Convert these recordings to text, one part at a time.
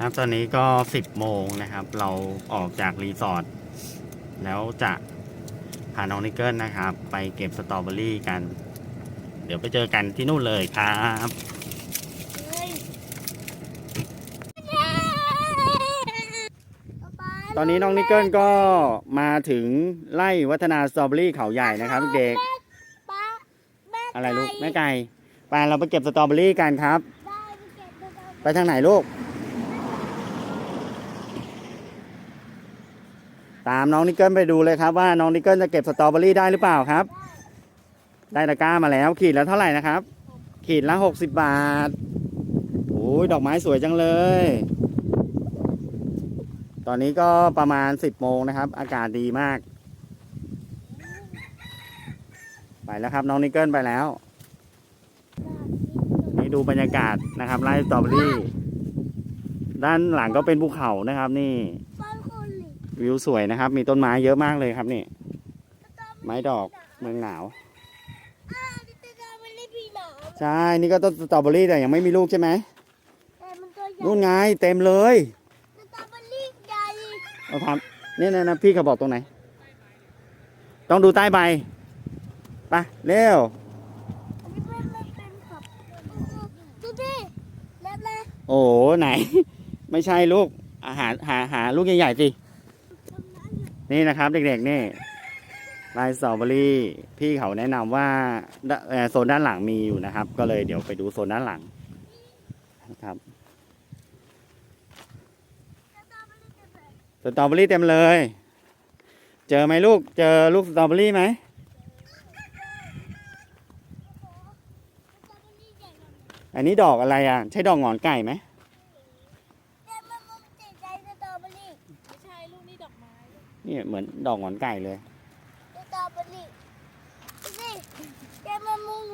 ครับตอนนี้ก็ 10 โมงนะครับ เราออกจากรีสอร์ทแล้วจะพาน้องนิกเกิลนะครับ ไปเก็บสตรอเบอรี่กัน เดี๋ยวไปเจอกันที่นู่นเลยครับตอนนี้น้องนิกเกิลก็มาถึงไร่วัฒนาสตรอเบอรี่เขาใหญ่นะครับเด็กป้าแม่ๆอะไรลูกแม่ไก่ไปเราไปเก็บสตรอเบอรี่กันครับได้ไปเก็บตัวไปทางไหนลูก ตามน้องนิกเกิลไปดูเลยครับว่าน้องนิกเกิลจะเก็บสตรอเบอรี่ได้หรือเปล่าครับ ได้ตะกร้ามาแล้วขีดแล้วเท่าไหร่นะครับ ขีดละหกสิบบาทโอ้ยดอกไม้สวยจังเลย ตอนนี้ก็ประมาณสิบโมงนะครับ อากาศดีมาก ไปแล้วครับน้องนิกเกิลไปแล้ว นี่ดูบรรยากาศนะครับไร่สตรอเบอรี่ ด้านหลังก็เป็นภูเขานะครับนี่ วิวสวยนะครับ มีต้นไม้เยอะมากเลยครับนี่ ไม้ดอกเมืองหนาวอ่าดิจิตอลมันไม่มีหนามใช่ นี่ก็ต้นสตรอเบอรี่แต่ยังไม่มีลูกใช่ไหมแต่มันตัวใหญ่นู่นไงเต็มเลยสตรอเบอรี่ใหญ่เอาทำนี่นะนะพี่เขาบอกตรงไหน ต้องดูใต้ใบไปเร็วอันนี้เป็นมันเป็นขับดูดิเล็บเลยโอ้โหไหน ไม่ใช่ลูกอาหารหาหาลูกใหญ่ๆสิตรง นี่นะครับเด็กๆนี่ลายสตรอเบอรี่พี่เขาแนะนำว่าโซนด้านหลังมีอยู่นะครับ ก็เลยเดี๋ยวไปดูโซนด้านหลังนะครับสตรอเบอรี่เต็มเลย เจอไหมลูกเจอลูกสตรอเบอรี่ไหมอันนี้ดอกอะไรอะ ใช่ดอกหงอนไก่ไหม นี่เหมือนดอกหงอนไก่เลยสตรอเบอรี่ดูดิแต่มันมุง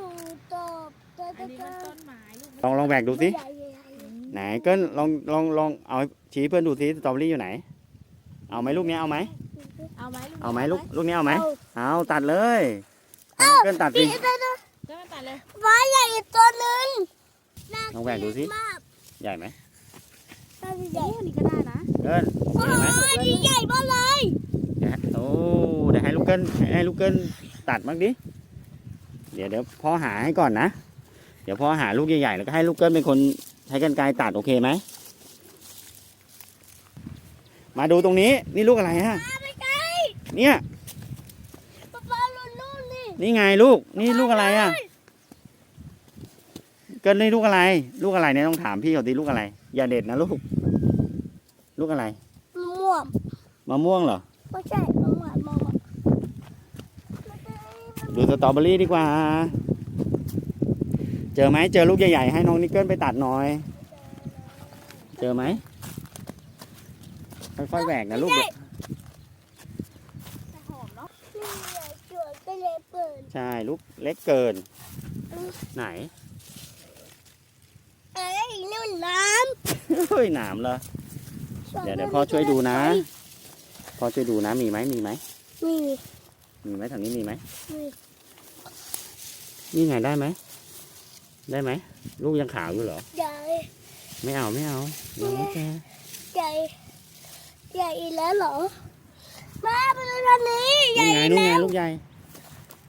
ตอบแต่อัแต่นนี้แต่มันต้นไม้ลูกลองลองแบกดูสิใหญ่ใหญ่ใหญ่ไหนก็ลองลองลองเอาชี้เพื่อนดูสิสตรอเบอรี่อยู่ไหน เอาไหมลูกเนี้ยเอาไหมเอาไหมลูกเอาไหมลูกลูกเนี้ยเอาไหมเอาเอาตัดเลยเพื่อนตัดสิพี่ตัวนึงก็มาตัดเลยฟ้าใหญ่อีกตัวหนึงน่าลองแบ่งดูสิมากใหญ่ไหมน่าจะใหโอ้ญ่นี่ก็ได้นะเกินโอ้ใหญ่ไหมยนี่ใหญ่มากเลย เดี๋ยวโอ้ เดี๋ยวให้ลูกเกินให้ลูกเกินตัดบ้างดิ เดี๋ยวเดี๋ยวพ่อหาให้ก่อนนะ เดี๋ยวพ่อหาลูกใหญ่ๆแล้วก็ให้ลูกเกินเป็นคนใช้กันไกรตัดโอเคไหม มาดูตรงนี้นี่ลูกอะไรฮะมาไปไกลเนี่ยป๊าป๊าลุ้นนู่นนี่นี่ไงลูกนี่ลูกอะไรอะ เกินนี่ลูกอะไร ลูกอะไรเนี่ยต้องถามพี่เขาดิลูกอะไร อย่าเด็ดนะลูก ลูกอะไรม่วงมะม่วงเหรอไม่ใช่ม่วงม่วง ดูสตรอเบอรี่ดีกว่า เจอไหมเจอลูกใหญ่ๆให้น้องนิกเกิลไปตัดหน่อย เจอไหมค่อยๆแหวกนะลูกแต่หอมเนาะนี่เกิดก็เลยเปิดใช่ลูกเล็กเกิน ไหนเอ้ยนี่มันน้เฮ้ยหนามเหรอำเดี๋ยวเดี๋ยวพ่อช่วยดูนะ พ่อช่วยดูนะมีไหมมีไหมนี่ มีไหมทางนี้มีไหมนี่นี่ไงได้ไหม ได้ไหม ลูกยังขาวอยู่เหรอ ใหญ่ไม่เอาไม่เอายังไม่แก่ใหญ่ใหญ่อีกแล้วเหรอแม่ไปดูทางนี้ใหญ่นี่ไงอีกนู่นไงแล้วลูกใหญ่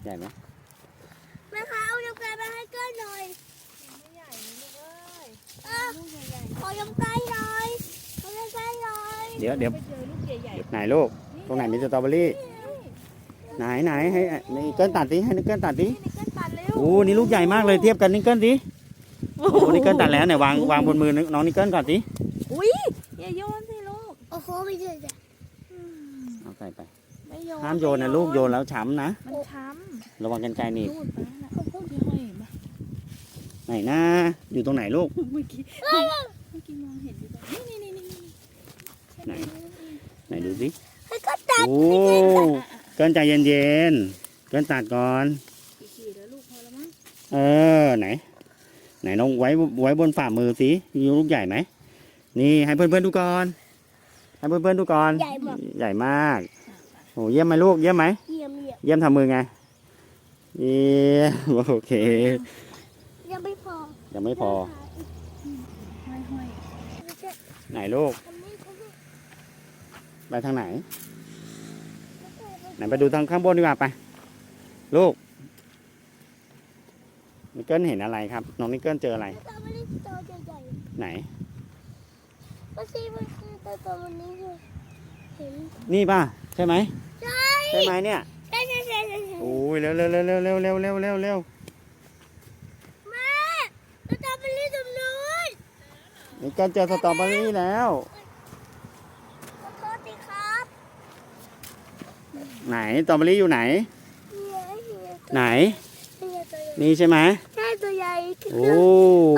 ใหญ่ไหมแม่คะเอายำไก่มาให้เกินหน่อยไม่ใหญ่นะลูกเอ้ยเออลูกใหญ่ขอยำไก่หน่อยขอยำไก่หน่อยเดี๋ยวๆเดี๋ยวไปเจอลูกใหญ่ไหนลูก ตรงไหนมีสตรอเบอรี่ ไหนไหนให้นี่เกิลตัดดิให้นิกเกิลตัดดิๆนี่นี่ก็ตัดเร็วโอ้นี่ลูกใหญ่มากเลยเทียบกันนิกเกิลดิโอ้นิกเกิลตัดแล้วเนี่ยวางวางบนมือน้องนิกเกิลก่อนสิอุ้ยอย่าโยนสิลูก โอ้โหไม่ใช่จ้ะอืมเอาใส่ไปไม่โยนห้ามโยนนะลูกโยนแล้วช้ำนะมันช้ระวังกันไกลหำนี่นู่นไปน่ะเขาพูดไม่ห้อยมาไหนนะอยู่ตรงไหนลูก เมื่อกี้เมื่อกี้มองเห็นอยู่ตรงนี่นี่นี่นี่ไหน ไหนดูสิให้ก็ตัดโอ้ เกินใจเย็นๆเกินตัดก่อนกี่ขีดแล้วลูกพอแล้วมั้งเออไหน ไหนน้องไว้ไว้บนฝ่ามือสิมีลูกใหญ่ไหมนี่ให้เพื่อนๆดูก่อนให้เพื่อนๆดูก่อนใหญ่มากใหญ่มากโอ้เยี่ยมไหมลูกเยี่ยมไหมเยี่ยมเยี่ยมเยี่ยมทำมือไงเยี่ยมโอเค ยังไม่พอยังไม่พอห้อยห้อยไม่ใช่ไหนลูกอันนี้เขาเรียกไปทางไหน ไหนไปดูทางข้างบนดีกว่าไป ลูกนิกเกิลเห็นอะไรครับ น้องนิกเกิลเจออะไรสตรอเบอรี่ตัวใหญ่ไหน ๆมันคือมันคือสตรอเบอรี่ด้วยเห็นนี่ป่ะ ใช่ไหมใช่ใช่ไหมเนี่ยใช่ใช่ใช่ใช่ใช่โอ้ยเร็วเร็วเร็วเร็วเร็วเร็วเร็วเร็วเร็วแม่สตรอเบอรี่ตรงนู้นนิกเกิลเจอสตรอเบอรี่แล้วขอโทษทีครับ ไหนสตรอเบอรี่อยู่ไหนเฮียเฮียตัวไหนเฮียตัวใหญ่นี่ใช่ไหมใช่ตัวใหญ่คือโอ้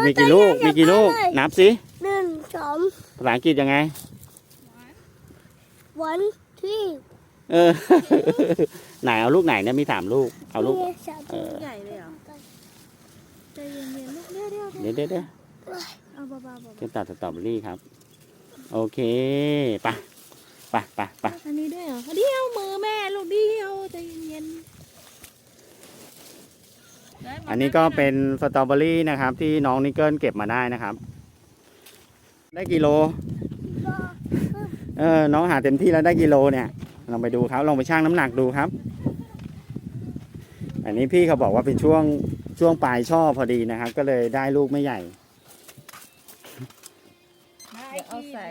มีกี่ลูกมีกี่ลูกนับสิหนึ่งสองภาษาอังกฤษยังไงวันที่เออไหนเอาลูกไหนเนี่ยมีสามลูกเอาลูกสามเออใหญ่เลยเหรอใจเย็นๆลูกเดี๋ยวเดี๋ยวเดี๋ยวเดี๋ยวเดี๋ยวเอาเบาๆเบาจะตัดสตรอเบอรี่ครับ โอเคไป ไปไปไปๆอันนี้ด้วยเหรอเดี๋ยวมือแม่ลูกเดียวใจเย็นๆอันนี้ก็เป็นสตรอเบอรี่นะครับ ที่น้องนิกเกิลเก็บมาได้นะครับ ได้กิโลก็เออ น้องหาเต็มที่แล้วได้กิโลเนี่ยลองไปดูครับลองไปชั่งน้ำหนักดูครับ อันนี้พี่เขาบอกว่าเป็นช่วงช่วงปลายช่อพอดีนะครับ ก็เลยได้ลูกไม่ใหญ่เดี๋ยวเอาใส่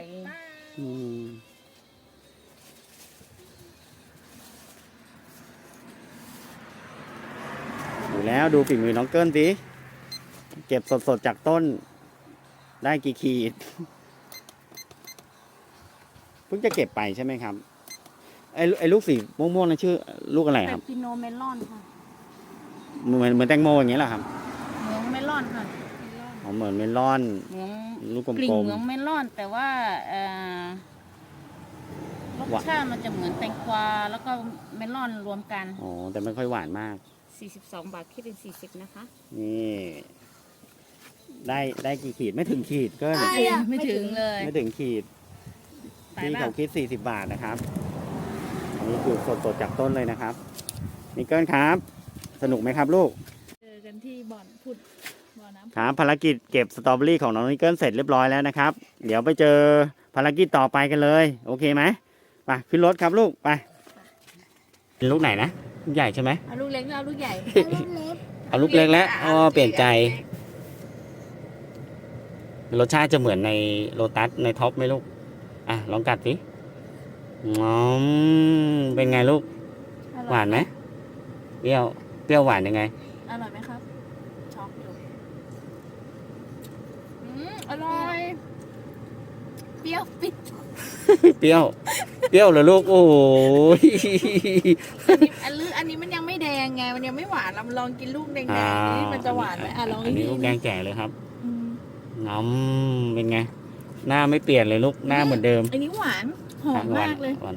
อืมดูแล้วดูฝีมือน้องเกิลสิ เก็บสดๆจากต้น ได้กี่ขีด เพิ่งจะเก็บไปใช่ไหมครับ ไอ้ลูไอ้ลูกสีม่วงๆนั่นชื่อ ลูกอะไรเป็ครับนพิโนเมลอนค่ะ เหมือนเหมือนแตงโมอย่างเงี้ยเหรอครับเหมืองเมลอนค่ะอ๋อเหมือนเมลอน เหมืองลูกกกลิ่นลมเหมืองเมลอน แต่ว่าเอ่อรสหวานชาติมันจะเหมือนแตงกวาแล้วก็เมลอนรวมกัน ๆอ๋อแต่ไม่ค่อยหวานมาก 42บาทคิดเป็น40นะคะ นี่ ได้ได้กี่ขีดไม่ถึงขีดก็ไม่ถึงเลยไม่ถึงขีดไปที่บ้าเขาคิด 40 บาทนะครับ อันนี้คือสดๆจากต้นเลยนะครับนิกเกิลครับ สนุกไหมครับลูก เจอกันที่บ่อนพุดบ่อน้ำครับภารกิจเก็บสตรอเบอรี่ของน้องนิกเกิลเสร็จเรียบร้อยแล้วนะครับ เดี๋ยวไปเจอภารกิจต่อไปกันเลย โอเคไหมไปขึ้นรถครับลูก ไป เป็นลูกไหนนะลูกใหญ่ใช่ไหมเอาลูกเล็กหรือเอาลูกใหญ่ ลูกเล็กเอาลูกเล็กแล้วอ๋อเปลี่ยนใจ รสชาติจะเหมือนในโลตัสในท็อปไหมลูก อะลองกัดสิงอมเป็นไงลูก อร่อยหวานไหมเปรี้ยว เปรี้ยวหวานยังไง อร่อยไหมครับ ช็อกอยู่อืมอร่อย เปรี้ยวปิด เปรี้ยว เปรี้ยวเหรอลูก โอ้ยอันนี้อันลืออันนี้มันยังไม่แดงไง มันยังไม่หวานเราลองกินลูกแดงอ่าๆนี่มันจะหวานไหมอะลองอันนี้ดิลูกแดงแก่เลยครับอืมงอมเป็นไง หน้าไม่เปลี่ยนเลยลูก หน้าเหมือนเดิม อันนี้หวานหอมมากเลย หวาน